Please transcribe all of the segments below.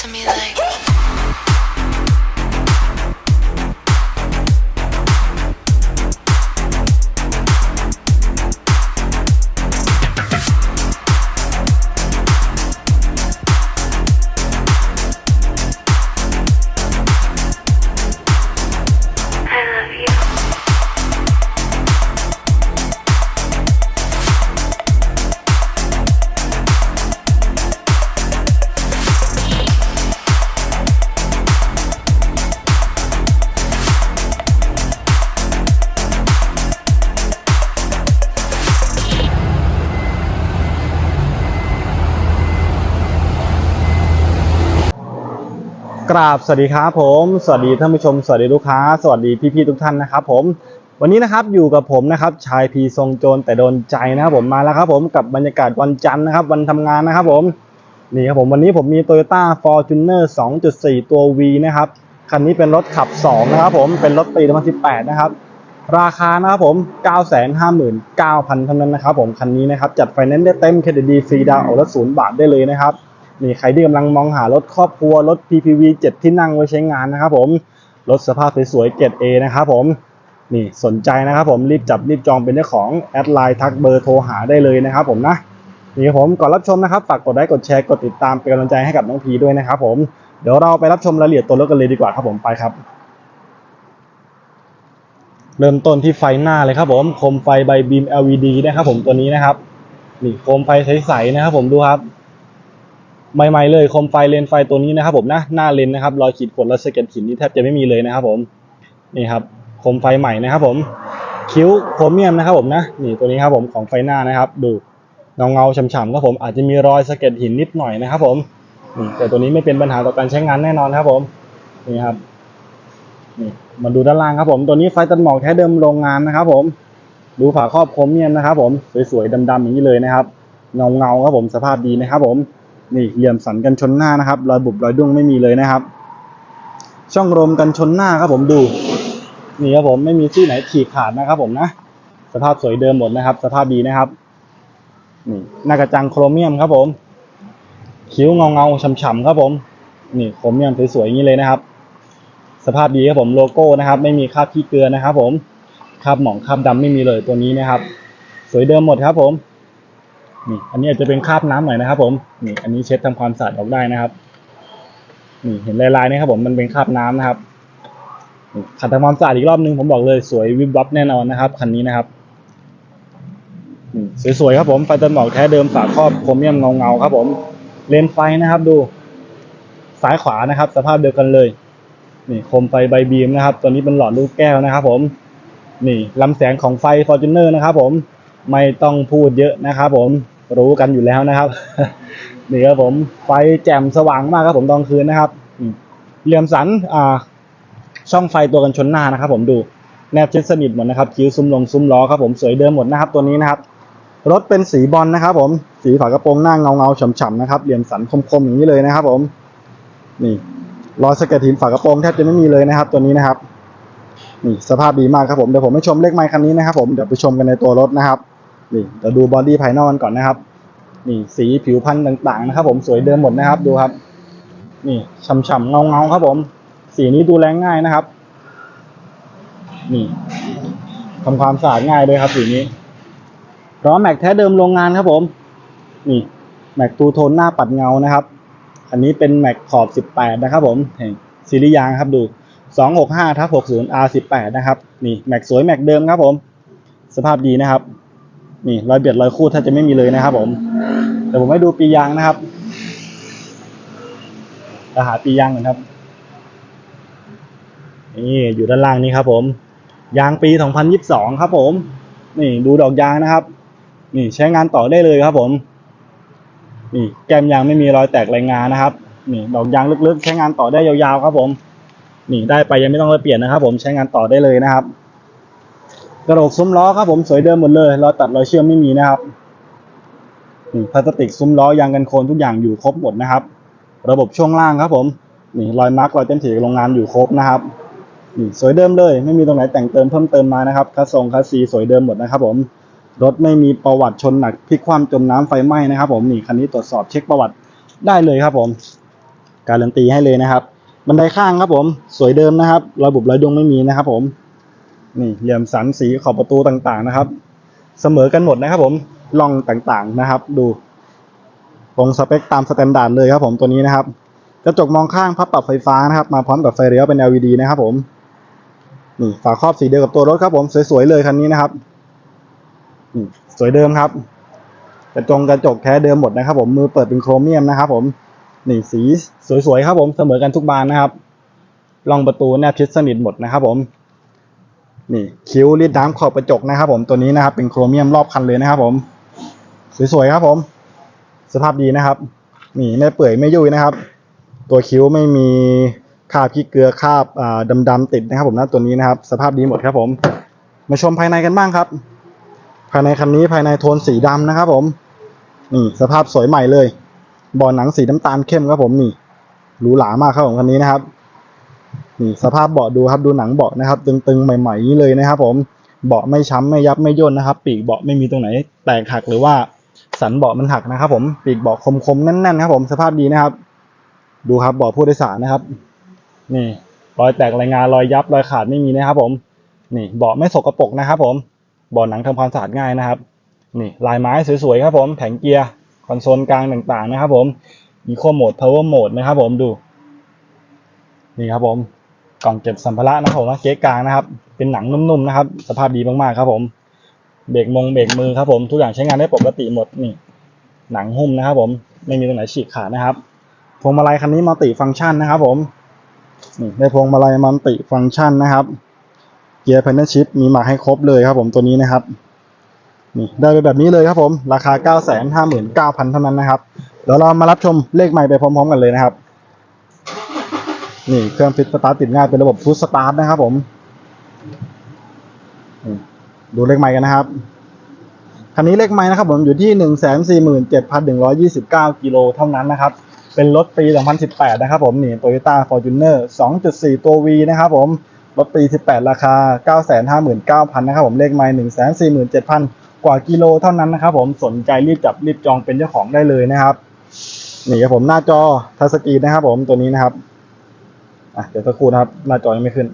to me like. กราบสวัสดีครับผม สวัสดีท่านผู้ชม สวัสดีลูกค้า สวัสดีพี่ๆทุกท่านนะครับผม วันนี้นะครับอยู่กับผมนะครับชายพีทรงโจรแต่โดนใจนะครับผมมาแล้วครับผมกับบรรยากาศวันจันทร์นะครับวันทำงานนะครับผมนี่ครับผมวันนี้ผมมี Toyota Fortuner 2.4 ตัว V นะครับคันนี้เป็นรถขับ 2 นะครับผมเป็นรถปี2018 นะครับ ราคานะครับผม 959,000เท่านั้นนะครับผมคันนี้นะครับจัดไฟแนนซ์ได้เต็มเครดิตดีฟรีดาวน์ออกรถศูนย์บาทได้เลยนะครับ นี่ใครที่กำลังมองหารถครอบครัวรถ PPV 7 ที่นั่งไว้ใช้งานนะครับผมรถสภาพสวยๆเกรด A นะครับผมนี่สนใจนะครับผมรีบจับรีบจองเป็นเจ้าของแอดไลน์ทักเบอร์โทรหาได้เลยนะครับผมนะนี่ครับผมก่อนรับชมนะครับฝากกดไลค์กดแชร์กดติดตามเป็นกำลังใจให้กับน้องพีด้วยนะครับผมเดี๋ยวเราไปรับชมรายละเอียดตัวรถกันเลยดีกว่าครับผมไปครับ เริ่มต้นที่ไฟหน้าเลยครับผมโคมไฟใบบีม LED นะครับผมตัวนี้นะครับนี่โคมไฟใสๆนะครับผมดูครับ ใหม่ๆเลยโคมไฟเลนไฟตัวนี้นะครับผมนะหน้าเลนนะครับรอยขีดข่วนรอยสะเก็ดหินนี่แทบจะไม่มีเลยนะครับผมนี่ครับโคมไฟใหม่นะครับผมคิ้วโครเมียมนะครับผมนะนี่ตัวนี้ครับผมของไฟหน้านะครับ ดูเงาเงาฉ่ำๆครับผมอาจจะมีรอยสะเก็ดหินนิดหน่อยนะครับผมนี่แต่ตัวนี้ไม่เป็นปัญหาต่อการใช้งานแน่นอนครับผมนี่ครับนี่มาดูด้านล่างครับผม ตัวนี้ไฟตัดหมอกแท้เดิมโรงงานนะครับผม ดูฝาครอบโครเมียมนะครับผมสวยๆดำๆอย่างนี้เลยนะครับเงาเงาครับผมสภาพดีนะครับผม นี่เหลี่ยมสันกันชนหน้านะครับ รอยบุบรอยดุ้งไม่มีเลยนะครับ ช่องลมกันชนหน้าครับผมดู นี่ครับผมไม่มีที่ไหนฉีกขาดนะครับ ผมนะ สภาพสวยเดิมหมดนะครับ สภาพดีนะครับ นี่หน้ากระจังโครเมียมครับผม คิ้วเงาเงาฉ่ำๆครับผม นี่โครเมียมสวยๆอย่างนี้เลยนะครับ สภาพดีครับผมโลโก้นะครับ ไม่มีคราบขี้เกลือนะครับ ผมคราบหมองคราบดำไม่มีเลยตัวนี้นะครับ สวยเดิมหมดครับผม นี่อันนี้อาจจะเป็นคราบน้ำหน่อยนะครับ ผมนี่อันนี้เช็ดทำความสะอาดออกได้นะครับ นี่เห็นลายๆนะครับ ผมมันเป็นคราบน้ำนะครับขัดทำความสะอาดอีกรอบนึงผมบอกเลยสวยวิบวับแน่นอนนะครับคันนี้นะครับสวยๆครับผมไฟตันหมอกแท้เดิมฝาครอบโครเมียมเงาๆครับผมเลนส์ไฟนะครับดู ซ้ายขวานะครับ สภาพเดียวกันเลย นี่โคมไฟใบบีมนะครับ ตัวนี้เป็นหลอดลูกแก้วนะครับ ผม นี่ลำแสงของไฟ f o r t u n e r นะครับ ผม ไม่ต้องพูดเยอะนะครับ ผมรู้กันอยู่แล้วนะครับนี่ครับผมไฟแจ่มสว่างมากครับผมตอนคืนนะครับเหลี่ยมสันอ่าช่องไฟตัวกันชนหน้านะครับ ผมดูแนบชิดสนิทหมดนะครับคิ้วซุ้มลงซุ้มล้อครับผมสวยเดิมหมดนะครับ ตัวนี้นะครับ รถเป็นสีบอลนะครับ ผมสีฝากระโปรงหน้าเงาเงาฉ่ำๆนะครับเหลี่ยมสันคมๆอย่างนี้เลยนะครับ ผม นี่รอยสเก็ดหินฝากระโปรงแทบจะไม่มีเลยนะครับ ตัวนี้นะครับ นี่สภาพดีมากครับผมเดี๋ยวผมไปชมเลขไมค์คันนี้นะครับผมเดี๋ยวไปชมกันในตัวรถนะครับนี่เดี๋ยวดูบอดี้ภายนอกกันก่อนนะครับ นี่สีผิวพันธุ์ต่างๆนะครับ ผมสวยเดิมหมดนะครับดูครับ นี่ฉ่ำๆเงาๆครับผม สีนี้ดูแลง่ายนะครับ นี่ทำความสะอาดง่ายด้วยครับสีนี้ล้อแม็กแท้เดิมโรงงานครับผม นี่แม็กตูโทนหน้าปัดเงานะครับ อันนี้เป็นแม็กขอบ 18 นะครับผมเห็นซีรีส์ยางครับดู 265ทับ60 R18 นะครับ นี่แม็กสวยแม็กเดิมครับผม สภาพดีนะครับ นี่รอยเบียดรอยคูดแทบจะไม่มีเลยนะครับผมเดี๋ยวผมให้ดูปียางนะครับจะหาปียางก่อนครับ นี่อยู่ด้านล่างนี้ครับผม ยางปี 2022 ครับผม นี่ดูดอกยางนะครับ นี่ใช้งานต่อได้เลยครับผม นี่แก้มยางไม่มีรอยแตกรายงานนะครับ นี่ดอกยางลึกๆ ใช้งานต่อได้ยาวๆครับผม นี่ได้ไปยังไม่ต้องไปเปลี่ยนนะครับ ผมใช้งานต่อได้เลยนะครับ กระโหลกซุ้มล้อครับ ผมสวยเดิมหมดเลยรอยตัดรอยเชื่อมไม่มีนะครับนี่พลาสติกซุ้มล้อยางกันโคลนทุกอย่างอยู่ครบหมดนะครับ ระบบช่วงล่างครับ ผมนี่รอยมาร์กรอยเต็มสีโรงงานอยู่ครบนะครับนี่สวยเดิมเลย ไม่มีตรงไหนแต่งเติมเพิ่มเติมมานะครับคัสทรงคัสซีสวยเดิมหมดนะครับ ผมรถไม่มีประวัติชนหนักพลิกคว่ำจมน้ำไฟไหม้นะครับ ผมนี่คันนี้ตรวจสอบเช็คประวัติได้เลยครับ ผม การันตีให้เลยนะครับ บันไดข้างครับผม สวยเดิมนะครับระบบรอยดวงไม่มีนะครับ ผม นี่เหลี่ยมสันสีขอบประตูต่างๆนะครับ เสมอกันหมดนะครับ ผมลองต่างๆนะครับ ดูตรงสเปคตามสแตนดาร์ดเลยครับผมตัวนี้นะครับกระจกมองข้างพับปรับไฟฟ้านะครับ มาพร้อมกับไฟเลี้ยวเป็น LED นะครับ ผมนี่ฝาครอบสีเดียวกับตัวรถครับ ผมสวยๆเลยคันนี้นะครับนี่สวยเดิมครับกระจงกระจกแท้เดิมหมดนะครับ ผมมือเปิดเป็นโครเมียมนะครับ ผม นี่สีสวยๆครับผมเสมอกันทุกบานนะครับรองประตูแนบชิดสนิทหมดนะครับผมนี่คิ้วรีดน้ำขอบกระจกนะครับ ผมตัวนี้นะครับเป็นโครเมียมรอบคันเลยนะครับ ผมสวยๆครับผม สภาพดีนะครับ นี่ไม่เปื่อยไม่ยุ่ยนะครับ ตัวคิ้วไม่มีคราบขี้เกลือคราบอ่าดำๆติดนะครับ ผมนะตัวนี้นะครับ สภาพดีหมดครับผม มาชมภายในกันบ้างครับ ภายในคันนี้ภายในโทนสีดำนะครับ ผม นี่สภาพสวยใหม่เลย บาะหนังสีน้ำตาลเข้มครับผมนี่หรูหรามากครับผมคันนี้นะครับนี่สภาพเบาะดูครับดูหนังเบาะนะครับ ตึงๆใหม่ๆนี้เลยนะครับ ผมเบาะไม่ช้ำไม่ยับไม่ย่นนะครับ ปีกเบาะไม่มีตรงไหน แตกหักหรือว่าสันเบาะมันหักนะครับ ผมปีกเบาะคมๆแน่นๆครับ ผมสภาพดีนะครับ ดูครับเบาะผู้โดยสารนะครับ นี่รอยแตกรายงานรอยยับรอยขาดไม่มีนะครับ ผม นี่เบาะไม่สกปรกนะครับ ผมเบาะหนังทำความสะอาดง่ายนะครับ นี่ลายไม้สวยๆครับ ผมแผงเกียร์ อนโซลกลางต่างๆนะครับผมอีโคโหมดพาวเวอร์โหมดนะครับผมดู นี่ครับผมกล่องเก็บสัมภาระนะครับผมเก๊กลางนะครับ เป็นหนังนุ่มๆนะครับ สภาพดีมากๆครับผมเบรกมงเบรกมือครับผมทุกอย่างใช้งานได้ปกติหมดนี่ หนังหุ้มนะครับผมไม่มีตรงไหนฉีกขาดนะครับพวงมาลัยคันนี้มัลติฟังก์ชันนะครับผมนี่ได้พวงมาลัยมัลติฟังก์ชันนะครับ เกียร์ p พน n ชิ p มีมาให้ครบเลยครับผมตัวนี้นะครับ ได้ไปแบบนี้เลยครับผม ราคา 9 5 9 0 0 0 เท่านั้นนะครับ เดี๋ยวเรามารับชมเลขใหม่ไปพร้อมๆกันเลยนะครับ นี่เครื่องฟิตสตาร์ทติดง่ายเป็นระบบพุชสตาร์ทนะครับผมดูเลขใหม่กันนะครับ คันนี้เลขไม้นะครับผมอยู่ที่หนึ่งแสนสี่หมื่นเจ็ดพันหนึ่งร้อยี่สิบเก้ากิโลเท่านั้นนะครับ เป็นรถปี2018นะครับผมนี่ Toyota Fortuner 2.4ตัว V นะครับผม รถปี18ราคา959,000นะครับผมเลขไม้147,000 กว่ากิโลเท่านั้นนะครับผมสนใจรีบจับรีบจองเป็นเจ้าของได้เลยนะครับนี่ครับผมหน้าจอทัชสกรีนนะครับ ผมตัวนี้นะครับอะเดี๋ยวสักครู่นะครับ หน้าจอยังไม่ขึ้น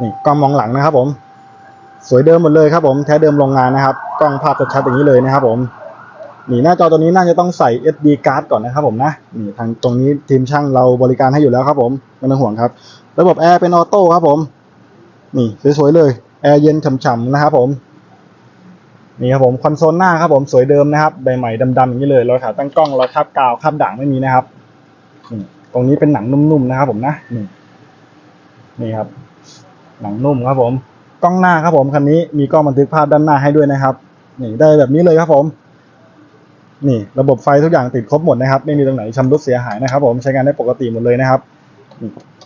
นี่กล้องมองหลังนะครับ ผม สวยเดิมหมดเลยครับ ผมแท้เดิมโรงงานนะครับกล้องภาพชัดๆอย่างนี้เลยนะครับ ผมนี่หน้าจอตัวนี้น่าจะต้องใส่ SD card ก่อนนะครับผมนะนี่ทางตรงนี้ทีมช่างเราบริการให้อยู่แล้วครับ ผมไม่ต้องห่วงครับ ระบบแอร์เป็นออโต้ครับ ผม นี่สวยๆเลย แอร์เย็นฉ่ำๆนะครับผมนี่ครับผมคอนโซลหน้าครับผมสวยเดิมนะครับใบใหม่ดำๆอย่างนี้เลยรอยขาตั้งกล้องรอยคาบกาวคาบด่างไม่มีนะครับตรงนี้เป็นหนังนุ่มๆนะครับผมนะนี่นี่ครับ หนังนุ่มครับผมกล้องหน้าครับผมคันนี้มีกล้องบันทึกภาพด้านหน้าให้ด้วยนะครับ นี่ได้แบบนี้เลยครับผม นี่ระบบไฟทุกอย่างติดครบหมดนะครับ ไม่มีตรงไหนชำรุดเสียหายนะครับ ผมใช้งานได้ปกติหมดเลยนะครับ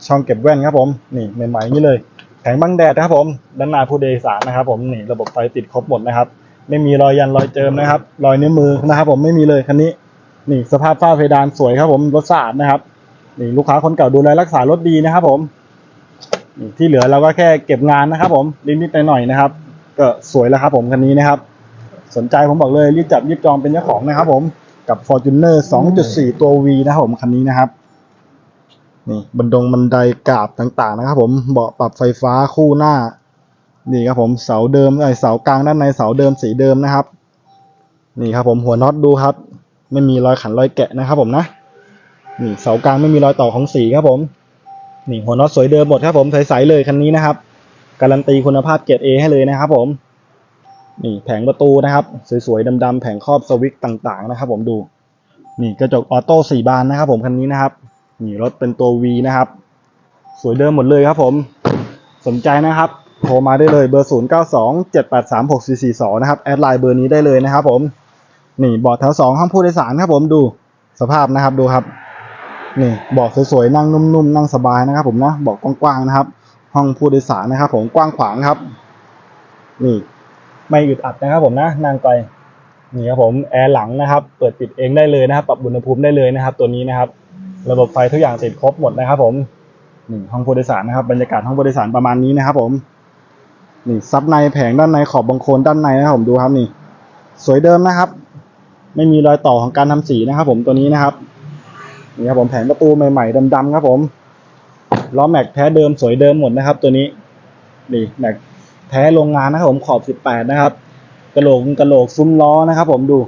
ช่องเก็บแว่นครับผม นี่ใหม่ๆอย่างนี้เลย แผงบังแดดนะครับผมด้านหน้าผู้โดยสารนะครับ ผมนี่ระบบไฟติดครบหมดนะครับ ไม่มีรอยยันรอยเจิมนะครับ รอยนิ้วมือนะครับ ผมไม่มีเลยคันนี้ นี่สภาพฝ้าเพดานสวยครับ ผมรถสะอาดนะครับนี่ลูกค้าคนเก่าดูแลรักษารถดีนะครับ ผมนี่ที่เหลือเราก็แค่เก็บงานนะครับ ผมนิดๆหน่อยๆนะครับ ก็สวยแล้วครับ ผมคันนี้นะครับ สนใจผมบอกเลยรีบจับรีบจองเป็นเจ้าของนะครับ ผมกับ Fortuner 2.4 ตัว V นะครับผมคันนี้นะครับ นี่บันดงบันไดกราบต่างๆนะครับ ผมเบาะปรับไฟฟ้าคู่หน้า นี่ครับผมเสาเดิมไอเสากลางด้านในเสาเดิมสีเดิมนะครับ นี่ครับผมหัวน็อตดูครับ ไม่มีรอยขันรอยแกะนะครับ ผมนะนี่เสากลางไม่มีรอยต่อของสีครับผมนี่หัวน็อตสวยเดิมหมดครับผมใสๆเลยคันนี้นะครับ การันตีคุณภาพเกรด A ให้เลยนะครับ ผมนี่แผงประตูนะครับ สวยๆดำๆแผงครอบสวิตช์ต่างๆนะครับ ผมดู นี่กระจกออโต้สี่บานนะครับ ผมคันนี้นะครับ นี่รถเป็นตัว V นะครับ สวยเดิมหมดเลยครับผม สนใจนะครับ โทรมาได้เลยเบอร์ 0 9 2 7 8 3 6 4 4 2 นะครับ แอดไลน์เบอร์นี้ได้เลยนะครับผม นี่เบาะแถวสองห้องผู้โดยสารครับผมดูสภาพนะครับดูครับ นี่เบาะสวยๆนั่งนุ่มๆนั่งสบายนะครับ ผมนะเบาะกว้างๆนะครับ ห้องผู้โดยสารนะครับ ผมกว้างขวางครับ นี่ไม่อึดอัดนะครับ ผมนะนั่งไปนี่ครับผมแอร์หลังนะครับ เปิดปิดเองได้เลยนะครับ ปรับอุณหภูมิได้เลยนะครับ ตัวนี้นะครับ ระบบไฟทุกอย่างติดครบหมดนะครับผมนี่ห้องผู้โดยสารนะครับบรรยากาศห้องผู้โดยสารประมาณนี้นะครับผมนี่ซับในแผงด้านในขอบบางโคลนด้านในนะครับผมดูครับนี่ สวยเดิมนะครับ ไม่มีรอยต่อของการทำสีนะครับ ผมตัวนี้นะครับนี่ครับผมแผงประตูใหม่ๆดำๆครับผมล้อแม็กแท้เดิมสวยเดิมหมดนะครับ ตัวนี้นี่แม็กแท้โรงงานนะครับผมขอบ 18 นะครับกระโหลกกระโหลกซุ้มล้อนะครับ ผมดู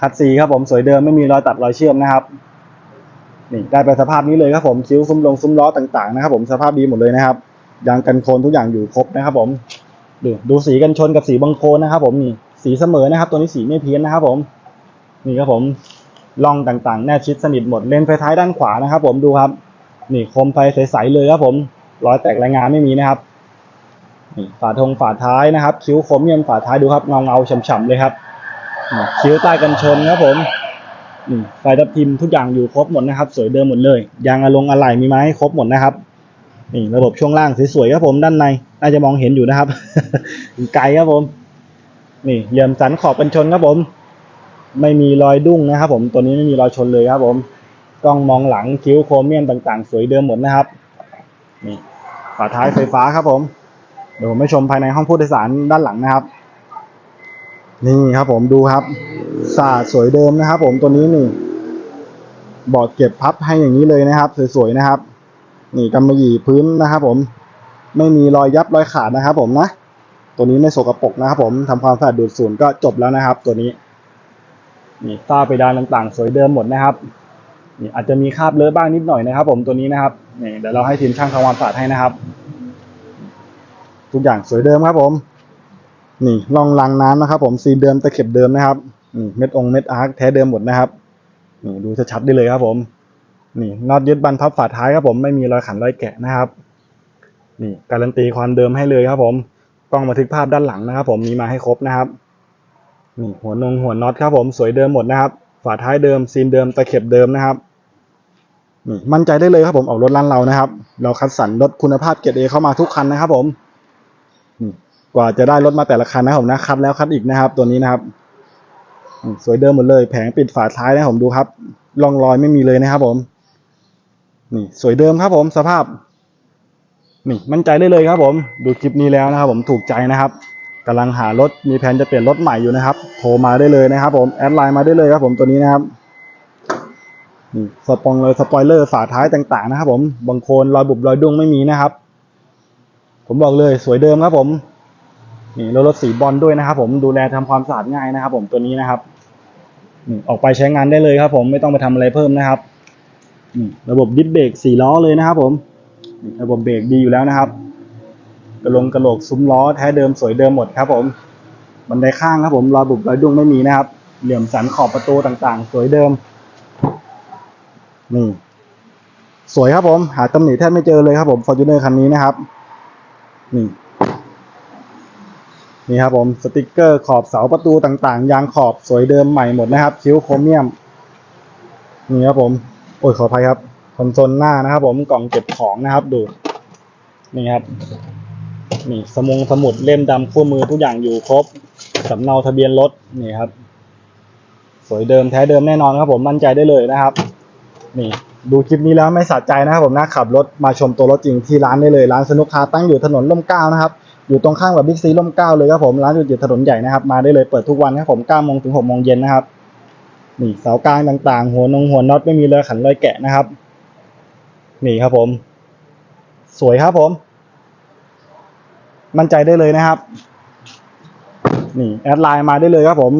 คัดสีครับผมสวยเดิมไม่มีรอยตัดรอยเชื่อมนะครับ นี่ได้ไปสภาพนี้เลยครับผมคิ้วซุ้มลงซุ้มล้อต่างๆนะครับ ผมสภาพดีหมดเลยนะครับยางกันโคลนทุกอย่างอยู่ครบนะครับ ผมดูดูสีกันชนกับสีบังโคลนนะครับ ผมนี่สีเสมอนะครับ ตัวนี้สีไม่เพี้ยนนะครับ ผมนี่ครับผมล่องต่างๆ แนบชิดสนิทหมดเลนไฟท้ายด้านขวานะครับ ผมดูครับ นี่คมไฟใสๆเลยครับ ผมรอยแตกรายงานไม่มีนะครับนี่ฝาทงฝาท้ายนะครับ คิ้วครเมียมฝาท้ายดูครับเงาเงาๆฉ่ำๆเลยครับคิ้วใต้กันชนครับผม่ไฟทับทิมทุกอย่างอยู่ครบหมดนะครับ สวยเดิมหมดเลยยางอะลงอะไหล่มีไหมาให้ครบหมดนะครับนี่ระบบช่วงล่างสวยๆครับผมด้านในน่าจะมองเห็นอยู่นะครับไกลครับผม นี่เหลี่ยมสันขอบกันชนครับผม ไม่มีรอยดุ้งนะครับ ผมตัวนี้ไม่มีรอยชนเลยครับ ผมกล้องมองหลังคิ้วโครเมียมต่างๆ สวยเดิมหมดนะครับ นี่ฝาท้ายไฟฟ้าครับผมเดี๋ยวผมไปชมภายในห้องผู้โดยสารด้านหลังนะครับ นี่ครับผมดูครับ สาดสวยเดิมนะครับ ผมตัวนี้นี่บอร์ดเก็บพับให้อย่างนี้เลยนะครับ สวยๆนะครับ นี่กำมะหยี่พื้นนะครับ ผม ไม่มีรอยยับรอยขาดนะครับ ผมนะตัวนี้ไม่สกปรกนะครับ ผมทำความสะอาดดูดฝุ่นก็จบแล้วนะครับ ตัวนี้ นี่ฝ้าเพดานต่างๆ สวยเดิมหมดนะครับนี่อาจจะมีคราบเลอะบ้างนิดหน่อยนะครับ ผมตัวนี้นะครับนี่เดี๋ยวเราให้ทีมช่างทำความสะอาดให้นะครับ ทุกอย่างสวยเดิมครับ ผม นี่รองรางน้ำนะครับ ผมซีเดิมตะเข็บเดิมนะครับ นี่เม็ดองเม็ดอาร์คแท้เดิมหมดนะครับนี่ดูชัดๆได้เลยครับผม นี่น็อตยึดบันพับฝาท้ายครับผมไม่มีรอยขันรอยแกะนะครับ นี่การันตีความเดิมให้เลยครับผมกล้องบันทึกภาพด้านหลังนะครับ ผมมีมาให้ครบนะครับนี่หัวนงหัวน็อตครับผมสวยเดิมหมดนะครับ ฝาท้ายเดิมซีนเดิมตะเข็บเดิมนะครับนี่มั่นใจได้เลยครับผมออกรถร้านเรานะครับ เราคัดสรรรถคุณภาพเกรดเอเข้ามาทุกคันนะครับผมกว่าจะได้รถมาแต่ละคันนะผมนะคัดแล้วคัดอีกนะครับ ตัวนี้นะครับ สวยเดิมหมดเลย แผงปิดฝาท้ายนะผมดูครับร่องรอยไม่มีเลยนะครับ ผม นี่สวยเดิมครับ ผมสภาพ นี่มั่นใจได้เลยครับ ผม ดูคลิปนี้แล้วนะครับ ผมถูกใจนะครับกำลังหารถมีแผนจะเปลี่ยนรถใหม่อยู่นะครับ โทรมาได้เลยนะครับ ผมแอดไลน์มาได้เลยครับ ผมตัวนี้นะครับนี่สปองเลยสปอยเลอร์ฝาท้ายต่างๆนะครับ ผมบางโคนรอยบุบรอยดุ้งไม่มีนะครับ ผมบอกเลยสวยเดิมครับ ผมนี่รถสีบอลด้วยนะครับ ผมดูแลทำความสะอาดง่ายนะครับ ผมตัวนี้นะครับ นี่ออกไปใช้งานได้เลยครับ ผมไม่ต้องไปทำอะไรเพิ่มนะครับนี่ระบบดิสเบรกสี่ล้อเลยนะครับ ผมระบบเบรกดีอยู่แล้วนะครับ กระลงกระโหลกซุ้มล้อแท้เดิมสวยเดิมหมดครับ ผมบันไดข้างครับ ผมรอยบุบรอยดุ้งไม่มีนะครับ เหลี่ยมสันขอบประตูต่างๆ สวยเดิมนี่สวยครับผม หาตำหนิแทบไม่เจอเลยครับผมฟอร์จูเนอร์คันนี้นะครับนี่ นี่ครับผมสติกเกอร์ขอบเสาประตูต่างๆ ยางขอบสวยเดิมใหม่หมดนะครับ คิ้วโครเมียม นี่ครับผม โอ้ยขออภัยครับคอนโซลหน้านะครับผมกล่องเก็บของนะครับดู นี่ครับ นี่สมงสมุดเล่มดำคู่มือทุกอย่างอยู่ครบสำเนาทะเบียนรถนี่ครับ สวยเดิมแท้เดิมแน่นอนครับผมมั่นใจได้เลยนะครับ นี่ดูคลิปนี้แล้วไม่สะใจนะครับผมนะขับรถมาชมตัวรถจริงที่ร้านได้เลยร้านสนุกคาตั้งอยู่ถนนร่มเกล้านะครับ อยู่ตรงข้ามกับบิ๊กซีร่มเก้าเลยครับผมร้านอยู่ติดถนนใหญ่นะครับมาได้เลยเปิดทุกวันครับผม9โมงถึง6โมงเย็นนะครับนี่เสากลางต่างๆ หัวนงหัวน็อตไม่มีรอยขันรอยแกะนะครับ นี่ครับผม สวยครับผม มั่นใจได้เลยนะครับ นี่แอดไลน์มาได้เลยครับผม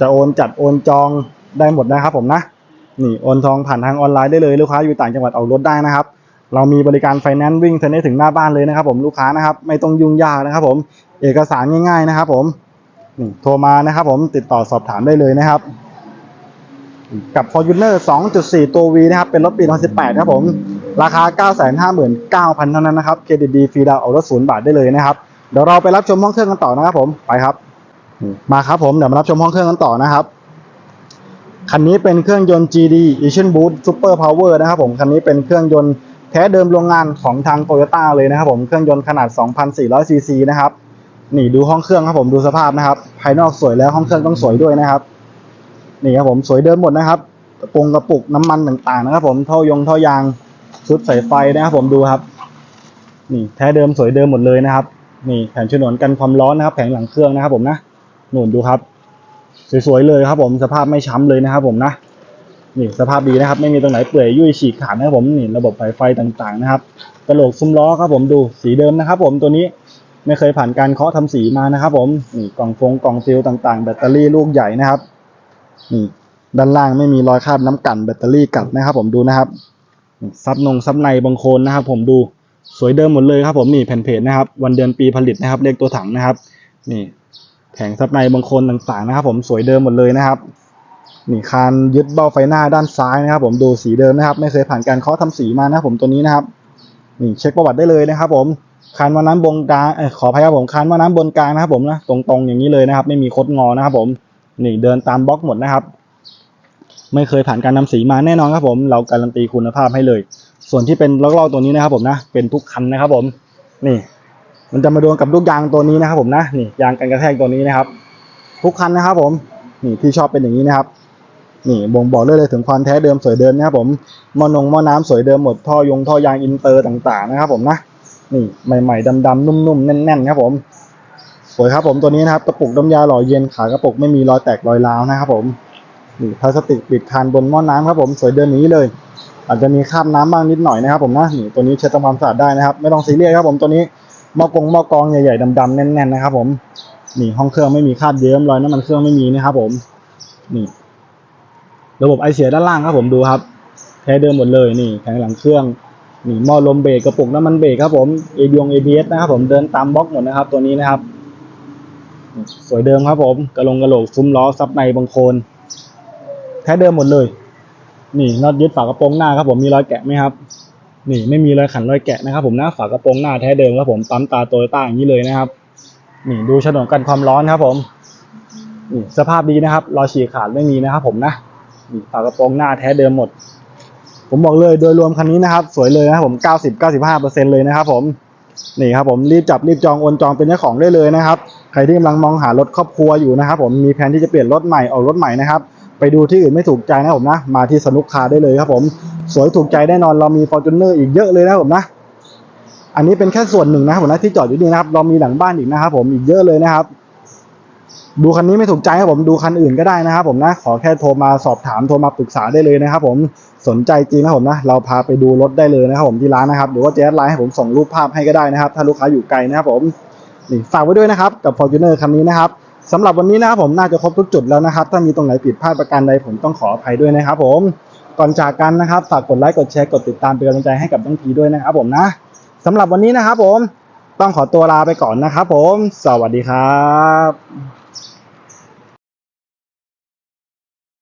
จะโอนจัดโอนจองได้หมดนะครับผมนะนี่โอนทองผ่านทางออนไลน์ได้เลยลูกค้าอยู่ต่างจังหวัดออกรถได้นะครับ เรามีบริการไฟแนนซ์วิ่งเซ็นได้ถึงหน้าบ้านเลยนะครับ ผมลูกค้านะครับ ไม่ต้องยุ่งยากนะครับ ผมเอกสารง่าย ๆนะครับ ผมนี่โทรมานะครับ ผมติดต่อสอบถามได้เลยนะครับ กับ Fortuner 2.4 ตัว V นะครับ เป็นรถปี 2018 ครับผม ราคา 959,000 เท่านั้นนะครับเครดิตดีฟรีดาวเอารถศูนย์บาทได้เลยนะครับ เดี๋ยวเราไปรับชมห้องเครื่องกันต่อนะครับ ผมไปครับ มาครับผมเดี๋ยวมารับชมห้องเครื่องกันต่อนะครับคันนี้เป็นเครื่องยนต์ GD Edition Boost Super Power นะครับ ผมคันนี้เป็นเครื่องยนต์ แท้เดิมโรงงานของทาง Toyota เลยนะครับผมเครื่องยนต์ขนาด 2,400 cc นะครับนี่ดูห้องเครื่องครับผมดูสภาพนะครับ ภายนอกสวยแล้วห้องเครื่องต้องสวยด้วยนะครับ นี่ครับผมสวยเดิมหมดนะครับกระปรงกระปุกน้ำมันต่างๆนะครับ ผมท่อยงท่อยางชุดสายไฟนะครับ ผมดูครับ นี่แท้เดิมสวยเดิมหมดเลยนะครับ นี่แผงฉนวนกันความร้อนนะครับ แผงหลังเครื่องนะครับ ผมนะหนุนดูครับ สวยๆเลยครับ ผมสภาพไม่ช้ำเลยนะครับ ผมนะ นี่สภาพดีนะครับ ไม่มีตรงไหนเปื่อยยุ่ยฉีกขาดนะครับผมนี่ระบบไฟไฟต่างๆนะครับกระโหลกซุ้มล้อครับผมดูสีเดิมนะครับ ผมตัวนี้ไม่เคยผ่านการเคาะทำสีมานะครับ ผมนี่กล่องฟงกล่องซิลต่างๆ แบตเตอรี่ลูกใหญ่นะครับนี่ด้านล่างไม่มีรอยคราบน้ำกันแบตเตอรี่กัดนะครับ ผมดูนะครับซับนงซับในบางโคนนะครับ ผมดูสวยเดิมหมดเลยครับ ผมนี่แผ่นเพจนะครับ วันเดือนปีผลิตนะครับเลขตัวถังนะครับ นี่แผงซับในบางโคนต่างๆนะครับ ผมสวยเดิมหมดเลยนะครับ นี่คานยึดเบ้าไฟหน้าด้านซ้ายนะครับ ผมดูสีเดิมนะครับ ไม่เคยผ่านการเคาะทำสีมานะผมตัวนี้นะครับนี่เช็คประวัติได้เลยนะครับ ผมคานว่าน้ำบนกลางขออภัยครับผมคานว่าน้ำบนกลางนะครับ ผมนะตรงๆอย่างนี้เลยนะครับ ไม่มีคดงอนะครับ ผมนี่เดินตามบล็อกหมดนะครับ ไม่เคยผ่านการนำสีมาแน่นอนครับ ผม เราการันตีคุณภาพให้เลย ส่วนที่เป็นล็อกๆตัวนี้นะครับ ผมนะเป็นทุกคันนะครับ ผมนี่ มันจะมาโดนกับลูกยางตัวนี้นะครับ ผมนะนี่ยางกันกระแทกตัวนี้นะครับ ทุกคันนะครับ ผมนี่ที่ชอบเป็นอย่างนี้นะครับ นี่บ่งบอกได้เลยถึงความแท้เดิมสวยเดิมนะครับผมมอนงมอน้ำสวยเดิมหมดท่อยงท่อยางอินเตอร์ต่างๆนะครับผมนะนี่ใหม่ๆดำๆนุ่มๆแน่นๆครับผมสวยครับผมตัวนี้นะครับกระปุกน้ำยาหล่อเย็นขากระปุกไม่มีรอยแตกรอยร้าวนะครับผมนี่พลาสติกปิดคานบนหม้อน้ำครับผมสวยเดิมนี้เลย อาจจะมีคราบน้ำบ้างนิดหน่อยนะครับผมนะนี่ตัวนี้เช็ดทำความสะอาดได้นะครับ ไม่ต้องซีเรียสครับผมตัวนี้หม้อกงหม้อกองใหญ่ๆดำๆแน่นๆนะครับผมนี่ห้องเครื่องไม่มีคราบเยิ้มรอยน้ำมันเครื่องไม่มีนะครับผมนี่ ระบบไอเสียด้านล่างครับผมดูครับแท้เดิมหมดเลยนี่แผงหลังเครื่องนี่หม้อลมเบรกกระปุกน้ำมันเบรกครับผมเอบียงเอบีเอสนะครับผมเดินตามบล็อกหมดนะครับ ตัวนี้นะครับ สวยเดิมครับผมกระลงกระโหลกซุ้มล้อซับในบางโคนแท้เดิมหมดเลย นี่น็อตยึดฝากระโปรงหน้าครับผมมีรอยแกะไหมครับ นี่ไม่มีรอยขันรอยแกะนะครับ ผมหน้าฝากระโปรงหน้าแท้เดิมครับผมปั๊มตาโตโยต้าอย่างนี้เลยนะครับนี่ดูฉนวนกันความร้อนครับผมนี่สภาพดีนะครับรอยฉีกขาดไม่มีนะครับผมนะ ฝากระโปรงหน้าแท้เดิมหมด ผมบอกเลยโดยรวมคันนี้นะครับ สวยเลยนะครับผม 90 95เปอร์เซ็นเลยนะครับผมนี่ครับผมรีบจับรีบจองโอนจองเป็นเจ้าของได้เลยนะครับ ใครที่กำลังมองหารถครอบครัวอยู่นะครับ ผมมีแผนที่จะเปลี่ยนรถใหม่ออกรถใหม่นะครับไปดูที่อื่นไม่ถูกใจนะผมนะ มาที่สนุกคาได้เลยครับผม สวยถูกใจแน่นอนเรามีฟอร์จูเนอร์อีกเยอะเลยนะผมนะ อันนี้เป็นแค่ส่วนหนึ่งนะครับผมนะที่จอดอยู่นี่นะครับ เรามีหลังบ้านอีกนะครับผมอีกเยอะเลยนะครับ ดูคันนี้ไม่ถูกใจครับผมดูคันอื่นก็ได้นะครับผมนะขอแค่โทรมาสอบถามโทรมาปรึกษาได้เลยนะครับผมสนใจจริงนะผมนะเราพาไปดูรถได้เลยนะครับผมที่ร้านนะครับหรือว่าจะแอดไลน์ให้ผมส่งรูปภาพให้ก็ได้นะครับ ถ้าลูกค้าอยู่ไกลนะครับผมนี่ฝากไว้ด้วยนะครับกับ Fortuner คันนี้นะครับสำหรับวันนี้นะครับผมน่าจะครบทุกจุดแล้วนะครับ ถ้ามีตรงไหนผิดพลาดประการใดผมต้องขออภัยด้วยนะครับผมก่อนจากกันนะครับฝากกดไลค์กดแชร์กดติดตามเป็นกำลังใจให้กับน้งทีด้วยนะครับผมนะสำหรับวันนี้นะครับผมต้องขอตัวลาไปก่อนนะครับผม สวัสดีครับ